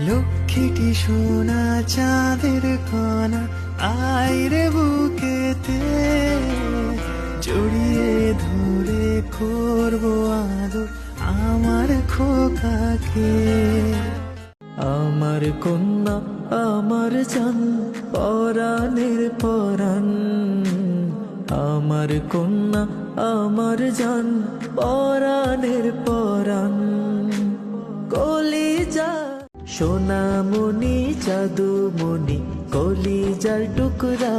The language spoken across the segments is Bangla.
লক্ষ্মীটি সোনা চাঁদের কণা, আইরে বুকেতে। জড়িয়ে ধরে করব আদর আমার খোকাকে। আমার কন্যা, আমার জান, পরাণের পরাণ। আমার কন্যা, আমার জান, পরাণের পরাণ। কলিজা সোনামণি, জাদুমণি, কলিজার টুকরা।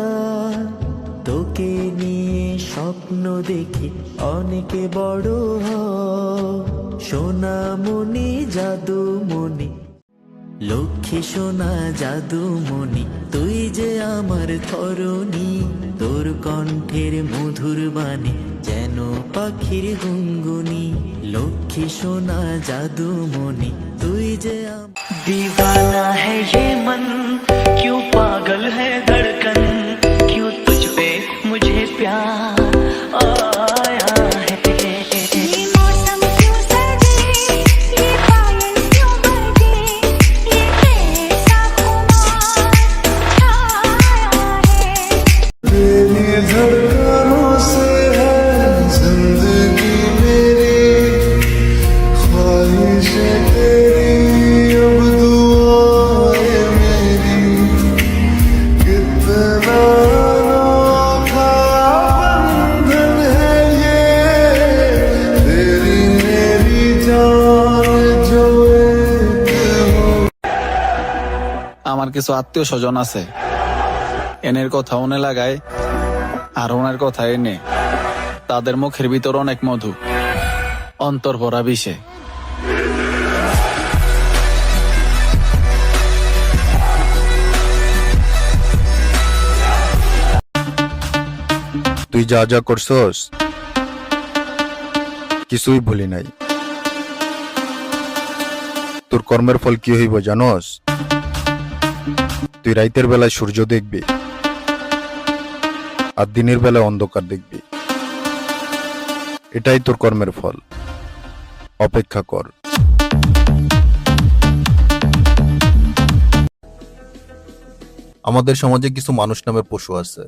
তোকে নিয়ে স্বপ্ন দেখি, অনেকে বড় হ। সোনামণি, জাদুমণি, লক্ষ্মী সোনা, জাদুমণি, তুই যে আমার ধরণী। তোর কণ্ঠের মধুর বাণী, যেন পাখির গুনগুনি লক্ষ্মী সোনা, জাদুমণি, তুই যে আম- दीवाना है ये मन क्यों पागल है धड़कन? क्यों तुझ पे मुझे प्यार आया है? ये আমার কিছু আত্মীয় স্বজন আছে। এনের কথা ওনে লাগায়, আর ওনার কথা এনে তাদের মুখের ভিতর অনেক মধু, অন্তর ভরা বিষে। তুই যা যা করছস, কিছুই ভুলি নাই। তোর কর্মের ফল কি হইব জানস? তুই রাইতের বেলায় সূর্য দেখবি আর দিনের বেলায় অন্ধকার দেখবি। এটাই তোর কর্মের ফল। অপেক্ষা কর। আমাদের সমাজে কিছু মানুষ নামের পশু আছে,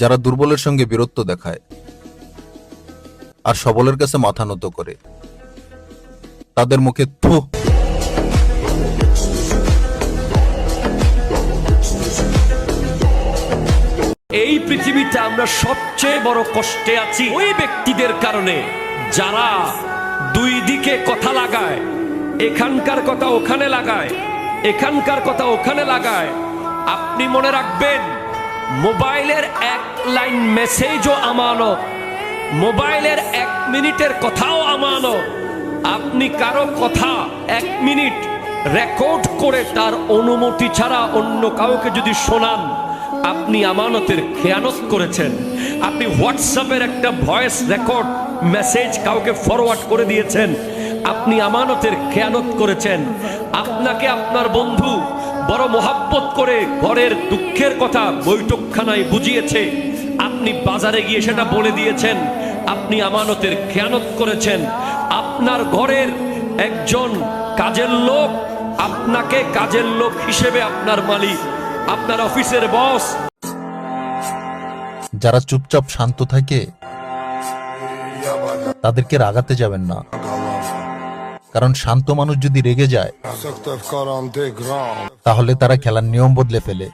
যারা দুর্বলের সঙ্গে বীরত্ব দেখায় আর সবলের কাছে মাথা নত করে। তাদের মুখে থু পৃথিবীতে আমরা সবচেয়ে বড় কষ্টে আছি ওই ব্যক্তিদের কারণে। যারা দুই দিকে কথা লাগায়, এখানকার কথা ওখানে লাগায়, এখানকার কথা ওখানে লাগায়। আপনি মনে রাখবেন, মোবাইলের এক লাইন মেসেজও আমানত, মোবাইলের এক মিনিটের কথাও আমানত। আপনি কারও কথা এক মিনিট রেকর্ড করে তার অনুমতি ছাড়া অন্য কাউকে যদি শোনান আপনি আমানতের খেয়ানত করেছেন। আপনি হোয়াটসঅ্যাপের একটা ভয়েস রেকর্ড মেসেজ কাউকে ফরওয়ার্ড করে দিয়েছেন। আপনি আমানতের খেয়ানত করেছেন। আপনাকে আপনার বন্ধু বড় মোহাব্বত করে ঘরের দুঃখের কথা বৈঠকখানায় বুঝিয়েছে। আপনি বাজারে গিয়ে সেটা বলে দিয়েছেন। আপনি আমানতের খেয়ানত করেছেন। আপনার ঘরের একজন কাজের লোক, আপনাকে কাজের লোক হিসেবে আপনার মালিক। আপনার অফিসের বস। যারা চুপচাপ শান্ত থাকে তাদেরকে রাগাতে যাবেন না। কারণ শান্ত মানুষ যদি রেগে যায় তাহলে তারা খেলার নিয়ম বদলে ফেলে।